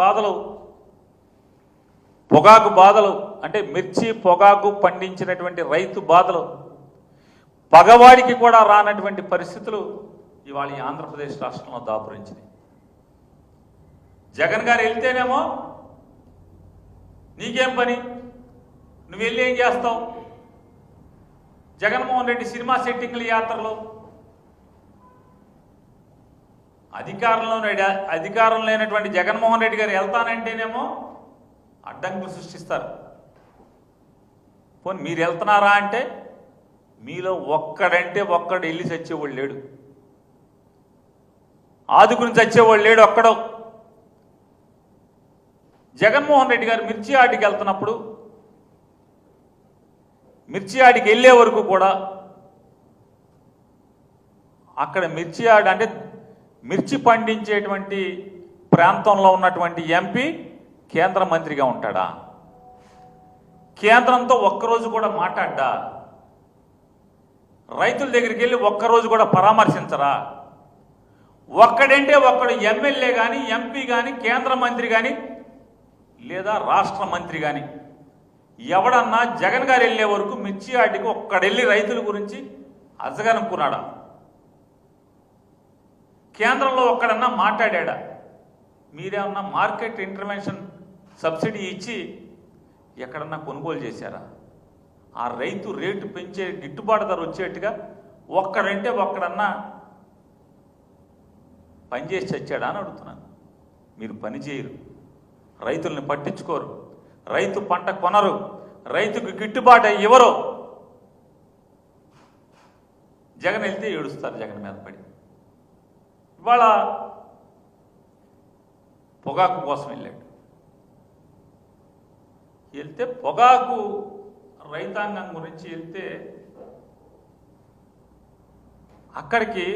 బాధలు పొగాకు బాధలు అంటే మిర్చి పొగాకు పండించినటువంటి రైతు బాధలు పగవాడికి కూడా రానటువంటి పరిస్థితులు ఇవాళ ఈ ఆంధ్రప్రదేశ్ రాష్ట్రంలో దాపురించినాయి. జగన్ గారు వెళ్తేనేమో నీకేం పని? నువ్వు వెళ్ళి ఏం చేస్తావు? జగన్మోహన్ రెడ్డి సినిమా సెట్టింగ్ల యాత్రలో అధికారంలో అధికారం లేనటువంటి జగన్మోహన్ రెడ్డి గారు వెళ్తానంటేనేమో అడ్డంకులు సృష్టిస్తారు. పోనీ మీరు వెళ్తున్నారా అంటే మీలో ఒక్కడంటే ఒక్కడు వెళ్ళి చచ్చేవాడు లేడు. ఆదుకుని చచ్చేవాడు లేడు ఒక్కడో. జగన్మోహన్ రెడ్డి గారు మిర్చి ఆటికి వెళ్తున్నప్పుడు మిర్చి ఆడికి వెళ్ళే వరకు కూడా అక్కడ మిర్చి ఆడ అంటే మిర్చి పండించేటువంటి ప్రాంతంలో ఉన్నటువంటి ఎంపీ కేంద్ర మంత్రిగా ఉంటాడా? కేంద్రంతో ఒక్కరోజు కూడా మాట్లాడ్డా? రైతుల దగ్గరికి వెళ్ళి ఒక్కరోజు కూడా పరామర్శించరా? ఒక్కడంటే ఒక్కడు ఎమ్మెల్యే కానీ ఎంపీ కానీ కేంద్ర మంత్రి కానీ లేదా రాష్ట్ర మంత్రి కానీ ఎవడన్నా జగన్ గారు వెళ్ళే వరకు మిర్చి ఆటికి ఒక్కడెళ్ళి రైతుల గురించి అజగనుకున్నాడా కేంద్రంలో ఒక్కడన్నా మాట్లాడా మీరేమన్నా మార్కెట్ ఇంటర్వెన్షన్ సబ్సిడీ ఇచ్చి ఎక్కడన్నా కొనుగోలు చేశారా? ఆ రైతు రేటు పెంచే గిట్టుబాటు ధర వచ్చేట్టుగా ఒక్కడంటే ఒక్కడన్నా పనిచేసి చచ్చాడా అని అడుగుతున్నాను. మీరు పని చేయరు. రైతుల్ని పట్టించుకోరు. రైతు పంట కొనరు. రైతుకు గిట్టుబాటు ఇవ్వరు జగన్ వెళ్తే ఏడుస్తారు జగన్ మీద పడి. ఇవాళ పొగాకు కోసం వెళ్ళాడు. వెళ్తే పొగాకు రైతాంగం గురించి వెళ్తే అక్కడికి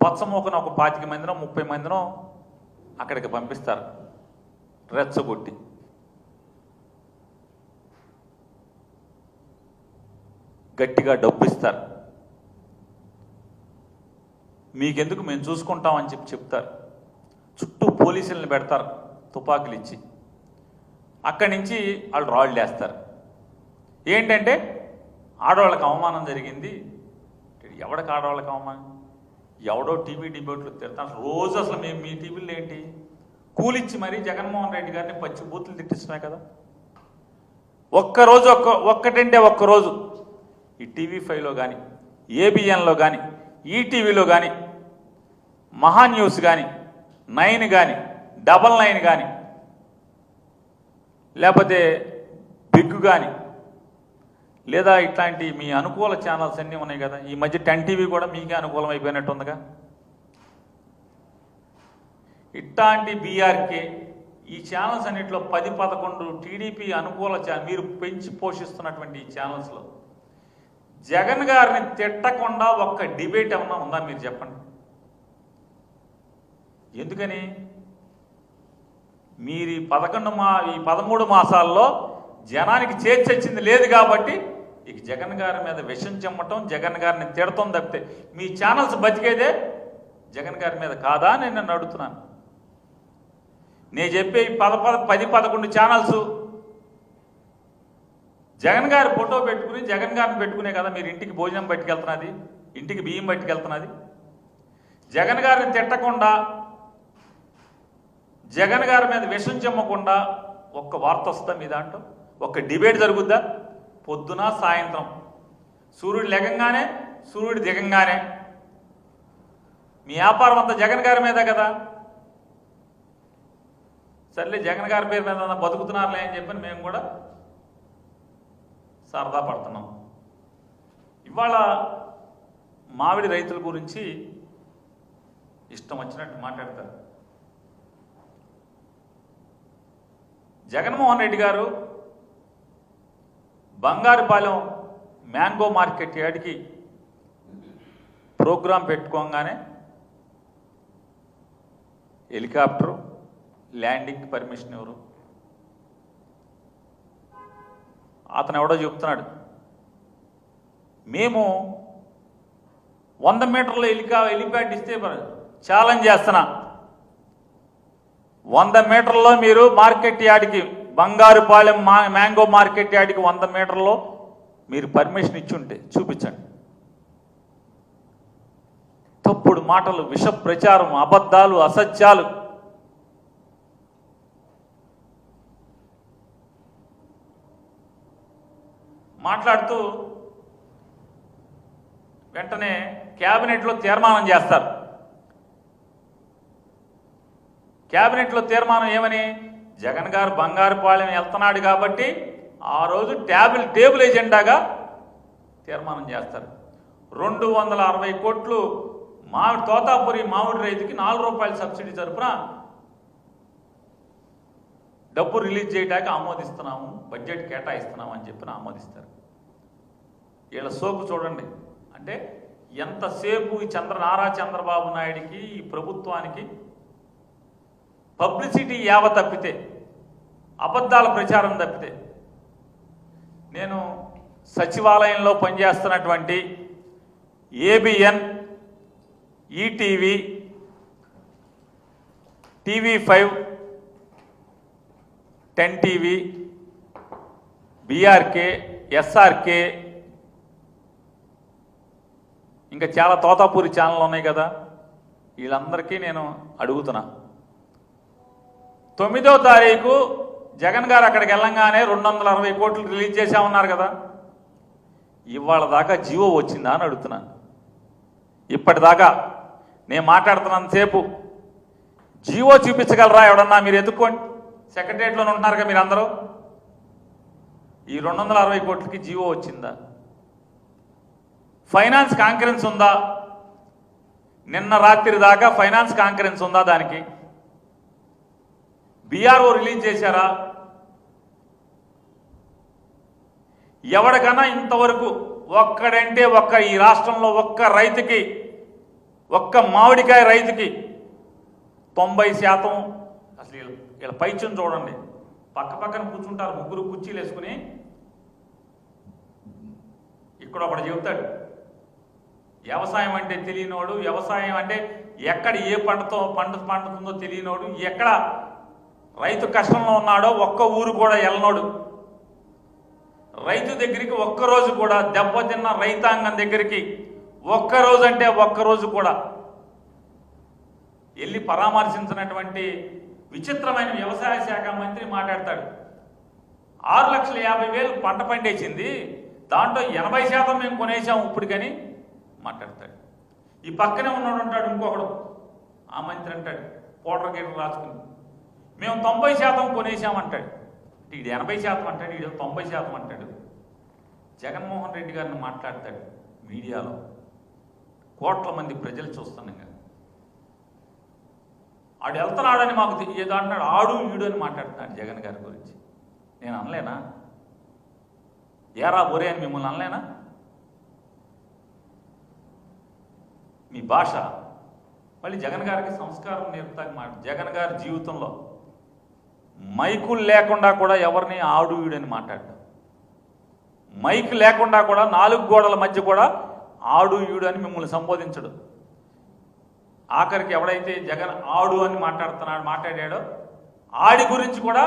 పచ్చమోకన ఒక పాతిక మందినో ముప్పై మందినో అక్కడికి పంపిస్తారు. రెచ్చగొట్టి గట్టిగా డబ్బు ఇస్తారు. మీకెందుకు మేము చూసుకుంటామని చెప్పి చెప్తారు. చుట్టూ పోలీసులను పెడతారు తుపాకులు ఇచ్చి అక్కడి నుంచి వాళ్ళు రాళ్ళు వేస్తారు ఏంటంటే ఆడవాళ్ళకి అవమానం జరిగింది. ఎవడికి ఆడవాళ్ళకి అవమానం? ఎవడో టీవీ డిబేట్లు తిడతాను. రోజు అసలు మేము మీ టీవీలో ఏంటి? కూలిచ్చి మరీ జగన్మోహన్ రెడ్డి గారిని పచ్చి బూతులు తిట్టిస్తున్నాయి కదా. ఒక్కరోజు ఒక్క ఒక్కటంటే ఒక్కరోజు ఈ టీవీ ఫైవ్లో కానీ ఏబిఎన్లో కానీ ఈటీవీలో కానీ మహా న్యూస్ కానీ నైన్ కానీ డబల్ నైన్ కానీ లేకపోతే బిగ్ కానీ లేదా ఇట్లాంటి మీ అనుకూల ఛానల్స్ అన్నీ ఉన్నాయి కదా ఈ మధ్య టెన్ టీవీ కూడా మీకే అనుకూలం అయిపోయినట్టుందిగా ఇట్లాంటి బీఆర్కే ఈ ఛానల్స్ అన్నింటిలో పది పదకొండు టీడీపీ అనుకూల ఛానల్ మీరు పెంచి పోషిస్తున్నటువంటి ఈ ఛానల్స్లో జగన్ గారిని తిట్టకుండా ఒక్క డిబేట్ ఏమన్నా ఉందా మీరు చెప్పండి? ఎందుకని? మీరు ఈ పదకొండు మా ఈ పదమూడు మాసాల్లో జనానికి చేర్చొచ్చింది లేదు కాబట్టి ఇక జగన్ గారి మీద విషం చెమ్మటం జగన్ గారిని తిడతాం తప్పితే మీ ఛానల్స్ బతికేదే జగన్ గారి మీద కాదా అని నన్ను అడుగుతున్నాను. నేను చెప్పే ఈ పద పద పది పదకొండు ఛానల్స్ జగన్ గారి ఫోటో పెట్టుకుని జగన్ గారిని పెట్టుకునే కదా మీరు ఇంటికి భోజనం పట్టుకెళ్తున్నది ఇంటికి బియ్యం పట్టుకెళ్తున్నది జగన్ గారిని తిట్టకుండా జగన్ గారి మీద విషం చెమ్మకుండా ఒక్క వార్త వస్తుందా మీ దాంట్లో? ఒక్క డిబేట్ జరుగుద్దా? పొద్దున సాయంత్రం. సూర్యుడు లెగంగానే సూర్యుడు దిగంగానే. మీ వ్యాపారం అంతా జగన్ గారి మీద కదా? సర్లే జగన్ గారి పేరు మీద బతుకుతున్నారులే అని చెప్పి మేము కూడా సరదా పడుతున్నాం. ఇవాళ మామిడి రైతుల గురించి ఇష్టం వచ్చినట్టు మాట్లాడతారు. జగన్మోహన్ రెడ్డి గారు బంగారుపాలెం మ్యాంగో మార్కెట్ యార్డ్కి ప్రోగ్రాం పెట్టుకోగానే హెలికాప్టరు ల్యాండింగ్ పర్మిషన్ ఎవరు? అతను ఎవడో చెప్తున్నాడు. మేము వంద మీటర్ల హెలికా హెలిప్యాడ్ ఇస్తే ఛాలెంజ్ చేస్తున్నా. వంద మీటర్లో మీరు మార్కెట్ యార్డ్కి బంగారుపాలెం మా మ్యాంగో మార్కెట్ యార్డ్కి వంద మీటర్లో మీరు పర్మిషన్ ఇచ్చుంటే చూపించండి. తప్పుడు మాటలు విష ప్రచారం అబద్ధాలు అసత్యాలు. మాట్లాడుతూ వెంటనే క్యాబినెట్లో తీర్మానం చేస్తారు. క్యాబినెట్లో తీర్మానం ఏమని? జగన్ గారు బంగారుపాలెం వెళ్తున్నాడు కాబట్టి ఆ రోజు ట్యాబుల్ టేబుల్ ఎజెండాగా తీర్మానం చేస్తారు. రెండు వందల అరవై కోట్లు మామిడి తోతాపురి మామిడి రైతుకి నాలుగు రూపాయల సబ్సిడీ తరపున డబ్బు రిలీజ్ చేయడానికి ఆమోదిస్తున్నాము బడ్జెట్ కేటాయిస్తున్నాము అని చెప్పిన ఆమోదిస్తారు. వీళ్ళ సోపు చూడండి. అంటే ఎంతసేపు ఈ చంద్ర నారా చంద్రబాబు నాయుడికి ఈ ప్రభుత్వానికి పబ్లిసిటీ యావ తప్పితే అబద్ధాల ప్రచారం తప్పితే నేను సచివాలయంలో పనిచేస్తున్నటువంటి ABN ETV TV five ten TV BRK SRK ఇంకా చాలా తోతాపూరి ఛానల్ ఉన్నాయి కదా వీళ్ళందరికీ నేను అడుగుతున్నా. తొమ్మిదో తారీఖు జగన్ గారు అక్కడికి వెళ్ళంగానే రెండు వందల అరవై కోట్లు రిలీజ్ చేశామన్నారు కదా. ఇవాళ దాకా జీవో వచ్చిందా అని అడుగుతున్నాను ఇప్పటిదాకా నేను మాట్లాడుతున్నంతసేపు జీవో చూపించగలరా ఎవడన్నా మీరు ఎత్తుక్కోండి సెక్రటరియట్లోనే ఉంటున్నారు కదా మీరు అందరూ ఈ రెండు వందల అరవై కోట్లకి జీవో వచ్చిందా? ఫైనాన్స్ కాన్ఫరెన్స్ ఉందా? నిన్న రాత్రి దాకా ఫైనాన్స్ కాన్ఫరెన్స్ ఉందా దానికి? బీఆర్ఓ రిలీజ్ చేశారా? ఎవరికన్నా ఇంతవరకు ఒక్కడంటే ఒక్క ఈ రాష్ట్రంలో ఒక్క రైతుకి ఒక్క మామిడికాయ రైతుకి తొంభై శాతం అసలు వీళ్ళ పైచ్యం చూడండి. పక్క పక్కన కూర్చుంటారు ముగ్గురు కుర్చీలు వేసుకుని. ఇక్కడ ఒకడు చెబుతాడు వ్యవసాయం అంటే తెలియనోడు వ్యవసాయం అంటే ఎక్కడ ఏ పంటతో పంట పండుతుందో తెలియనోడు ఎక్కడ రైతు కష్టంలో ఉన్నాడో ఒక్క ఊరు కూడా వెళ్ళనోడు రైతు దగ్గరికి ఒక్కరోజు కూడా దెబ్బతిన్న రైతాంగం దగ్గరికి ఒక్కరోజు అంటే ఒక్కరోజు కూడా వెళ్ళి పరామర్శించినటువంటి విచిత్రమైన వ్యవసాయ శాఖ మంత్రి మాట్లాడతాడు. ఆరు లక్షల యాభై వేలు పంట పండేసింది దాంట్లో ఎనభై శాతం మేము కొనేసాం ఇప్పటికని మాట్లాడతాడు. ఈ పక్కనే ఉన్నాడు అంటాడు ఇంకొకడు. ఆ మంత్రి అంటాడు పౌడర్ గీటర్ రాసుకుని మేము తొంభై శాతం కొనేసామంటాడు ఇటు ఎనభై శాతం అంటాడు ఈడు తొంభై శాతం అంటాడు. జగన్మోహన్ రెడ్డి గారిని మాట్లాడతాడు మీడియాలో. కోట్ల మంది ప్రజలు చూస్తున్నాం కదా. ఆడు వెళ్తున్నాడని మాకు ఏదో అంటున్నాడు ఆడు వీడు అని మాట్లాడుతున్నాడు జగన్ గారి గురించి. నేను అనలేనా? ఏరా బొరే అని మిమ్మల్ని అనలేనా? మీ భాష. మళ్ళీ జగన్ గారికి సంస్కారం నేర్పుతాక మాట జగన్ గారి జీవితంలో. మైకులు లేకుండా కూడా ఎవరిని ఆడు ఈడని మైక్ లేకుండా కూడా నాలుగు గోడల మధ్య కూడా ఆడు ఈడు అని మిమ్మల్ని సంబోధించడు. ఆఖరికి ఎవడైతే జగన్ ఆడు అని మాట్లాడుతున్నాడు మాట్లాడాడో ఆడి గురించి కూడా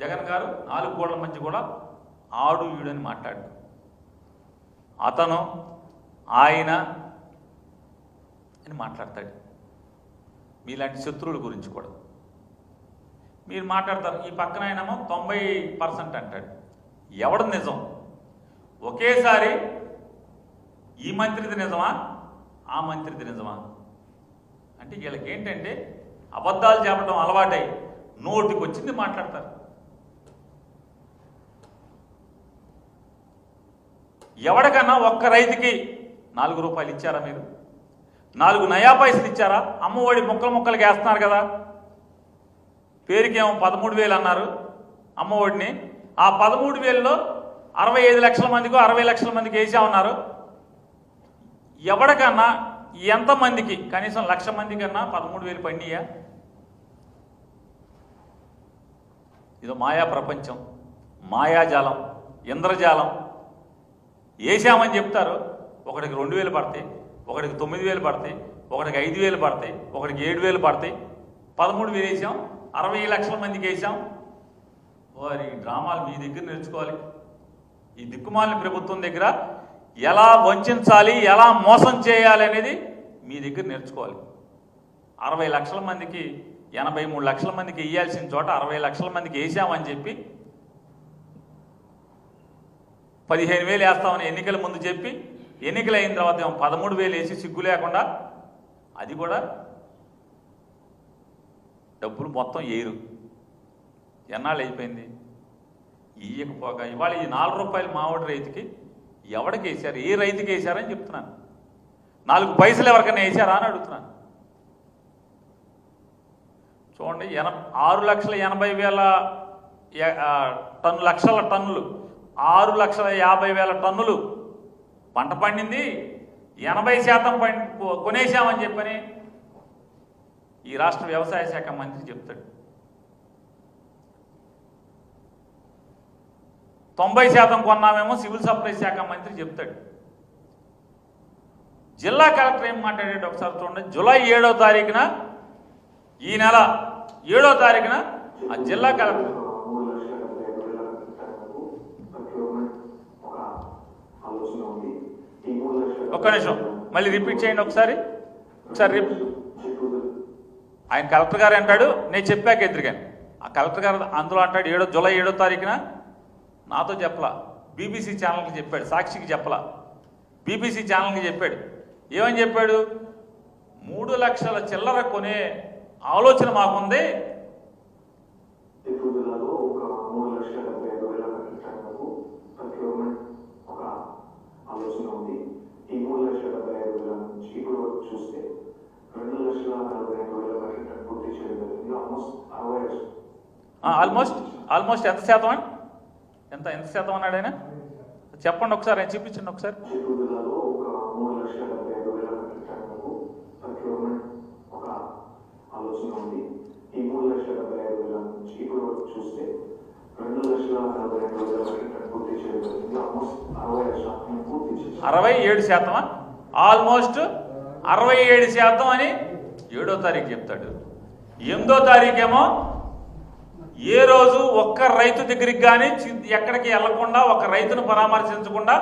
జగన్ గారు నాలుగు గోడల మధ్య కూడా ఆడు ఈడు అని మాట్లాడు అతను ఆయన అని మాట్లాడతాడు. మీలాంటి శత్రువుల గురించి కూడా. మీరు మాట్లాడతారు ఈ పక్కన ఆయనేమో తొంభై పర్సెంట్ అంటాడు. ఎవడు నిజం? ఒకేసారి ఈ మంత్రిది నిజమా? ఆ మంత్రిది నిజమా? అంటే వీళ్ళకి ఏంటంటే అబద్ధాలు చెప్పడం అలవాటై నోటికి వచ్చింది మాట్లాడతారు. ఎవడికన్నా ఒక్క రైతుకి నాలుగు రూపాయలు ఇచ్చారా మీరు? నాలుగు నయా పైసలు ఇచ్చారా? అమ్మఒడి ముక్కలు ముక్కలకి వేస్తున్నారు కదా. పేరుకేమో పదమూడు వేలు అన్నారు అమ్మఒడిని ఆ పదమూడు వేలలో అరవై ఐదు లక్షల మందికి అరవై లక్షల మందికి వేసామన్నారు ఎవడికన్నా ఎంతమందికి కనీసం లక్ష మంది కన్నా పదమూడు వేలు పండియా ఇదో మాయా ప్రపంచం మాయాజాలం ఇంద్రజాలం. వేసామని చెప్తారు. ఒకడికి రెండు వేలు పడతాయి ఒకడికి తొమ్మిది వేలు పడతాయి ఒకడికి ఐదు వేలు పడతాయి ఒకడికి ఏడు వేలు పడతాయి. పదమూడు వేలు వేసాం అరవై లక్షల మందికి వేసాం వారి డ్రామాలు మీ దగ్గర నేర్చుకోవాలి. ఈ దిక్కుమాలిన ప్రభుత్వం దగ్గర ఎలా వంచాలి ఎలా మోసం చేయాలి అనేది మీ దగ్గర నేర్చుకోవాలి. అరవై లక్షల మందికి ఎనభై మూడు లక్షల మందికి వేయాల్సిన చోట అరవై లక్షల మందికి వేసామని చెప్పి పదిహేను వేలు వేస్తామని ఎన్నికల ముందు చెప్పి ఎన్నికలు అయిన తర్వాత ఏమో పదమూడు వేలు వేసి సిగ్గు లేకుండా అది కూడా డబ్బులు మొత్తం ఏరు. ఎన్నాళ్ళు అయిపోయింది? ఇయ్యకపోగా ఇవాళ ఈ నాలుగు రూపాయలు మామిడి రైతుకి ఎవడికి వేశారు? ఏ రైతుకి వేశారని చెప్తున్నాను. నాలుగు పైసలు ఎవరికైనా వేశారా అని అడుగుతున్నాను. చూడండి ఎన ఆరు లక్షల ఎనభై వేల టన్ను లక్షల టన్నులు. ఆరు లక్షల యాభై వేల టన్నులు. పంట పండింది ఎనభై శాతం పండి కొనేసామని చెప్పని ఈ రాష్ట్ర వ్యవసాయ శాఖ మంత్రి చెప్తాడు. తొంభై శాతం కొన్నామేమో సివిల్ సప్లై శాఖ మంత్రి చెప్తాడు. జిల్లా కలెక్టర్ ఏం మాట్లాడాడు ఒకసారి చూడండి. జూలై ఏడో తారీఖున ఈ నెల ఏడో తారీఖున ఆ జిల్లా కలెక్టర్ ఒక్క నిమిషం. మళ్ళీ రిపీట్ చేయండి ఒకసారి. ఒకసారి రిపీట్ ఆయన కలెక్టర్ గారు అంటాడు నేను చెప్పాక ఎదురుగాని ఆ కలెక్టర్ గారు అందులో అంటాడు ఏడో జూలై ఏడో తారీఖున నాతో చెప్పలా. బీబీసీ ఛానల్కి చెప్పాడు సాక్షికి చెప్పలా. బీబీసీ ఛానల్కి చెప్పాడు. ఏమని చెప్పాడు? మూడు లక్షల చిల్లర కొనే ఆలోచన మాకుంది చిత్తూరు జిల్లాలో ఒక మూడు లక్షల డెబ్బై ఐదు వేల టన్నులకు ప్రొక్యూర్మెంట్ ఒక ఆలోచన ఉంది ఈ మూడు లక్షల డెబ్బై ఐదు వేల నుంచి ఇప్పుడు వరకు చూస్తే రెండు లక్షల నలభై ఐదు వేల మెట్రిక్ టన్ పూర్తి చేయడం జరిగింది ఆల్మోస్ట్ అరవై ఆల్మోస్ట్ ఆల్మోస్ట్ ఎంత శాతం అండి? ఎంత ఎంత శాతం అన్నాడు ఆయన? చెప్పండి ఒకసారి ఆయన చూపించండి ఒకసారి. చిత్తూరు జిల్లాలో ఒక మూడు లక్షల డెబ్బై ఐదు వేల మెట్రిక్ టన్నులకు ప్రొక్యూర్మెంట్ ఒక ఆలోచన ఉంది. ఈ మూడు లక్షల డెబ్బై ఐదు వేల నుంచి ఇప్పుడు వరకు చూస్తే రెండు లక్షల నలభై ఐదు వేల మెట్రిక్ టన్ పూర్తి చేయడం జరిగింది. ఆల్మోస్ట్ అరవై ఐదు శాతం పూర్తి చేశారు. అరవై ఏడు శాతమా? ఆల్మోస్ట్ అరవై ఏడు శాతం అని ఏడో తారీఖు చెప్తాడు. ఎనిమిదో తారీఖేమో ఏ రోజు ఒక్క రైతు దగ్గరికి కానీ ఎక్కడికి వెళ్ళకుండా ఒక రైతును పరామర్శించకుండా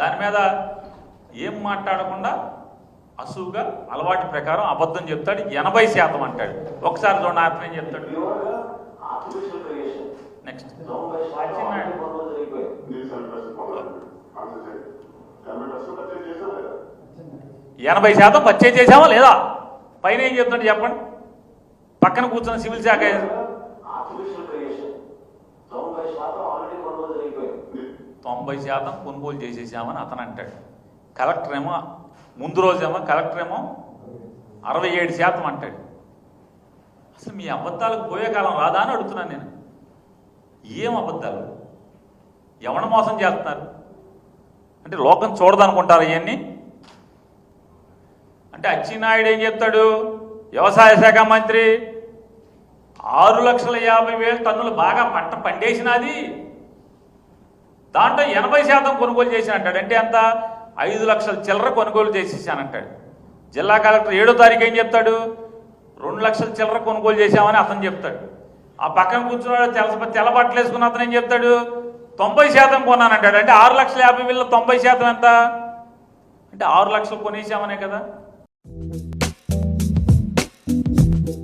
దాని మీద ఏం మాట్లాడకుండా అసువుగా అలవాటు ప్రకారం అబద్ధం చెప్తాడు ఎనభై శాతం అంటాడు. ఒకసారి చూడండి అర్థం ఏం చెప్తాడు. నెక్స్ట్ ఎనభై శాతం పర్చేజ్ చేసామా లేదా? పైన ఏం చెప్తాడు చెప్పండి. పక్కన కూర్చున్న సివిల్ శాఖ తొంభై శాతం ఆల్రెడీ తొంభై శాతం కొనుగోలు చేసేసామని అతను అంటాడు. కలెక్టర్ ఏమో ముందు రోజేమో కలెక్టర్ ఏమో అరవై ఏడు శాతం అంటాడు. అసలు మీ అబద్ధాలకు పోయే కాలం రాదా అని అడుగుతున్నాను నేను. ఏం అబద్ధాలు? ఎవడ మోసం చేస్తున్నారు? అంటే లోకం చూడదనుకుంటారు ఇవన్నీ. అంటే అచ్చినాయుడు ఏం చెప్తాడు? వ్యవసాయ శాఖ మంత్రి ఆరు లక్షల యాభై వేల టన్నులు బాగా పంట పండేసినది. దాంట్లో ఎనభై శాతం కొనుగోలు చేసిన అంటాడు అంటే ఎంత? ఐదు లక్షల చిల్లర కొనుగోలు చేసేసానంటాడు. జిల్లా కలెక్టర్ ఏడో తారీఖు ఏం చెప్తాడు? రెండు లక్షల చిల్లర కొనుగోలు చేశామని అతను చెప్తాడు. ఆ పక్కన కూర్చున్నాడు తెల్ల తెల్లబట్టలు వేసుకున్న అతను ఏం చెప్తాడు? తొంభై శాతం కొన్నానంటాడు. అంటే ఆరు లక్షల యాభై వేల తొంభై శాతం ఎంత? అంటే ఆరు లక్షలు కొనేసామనే కదా.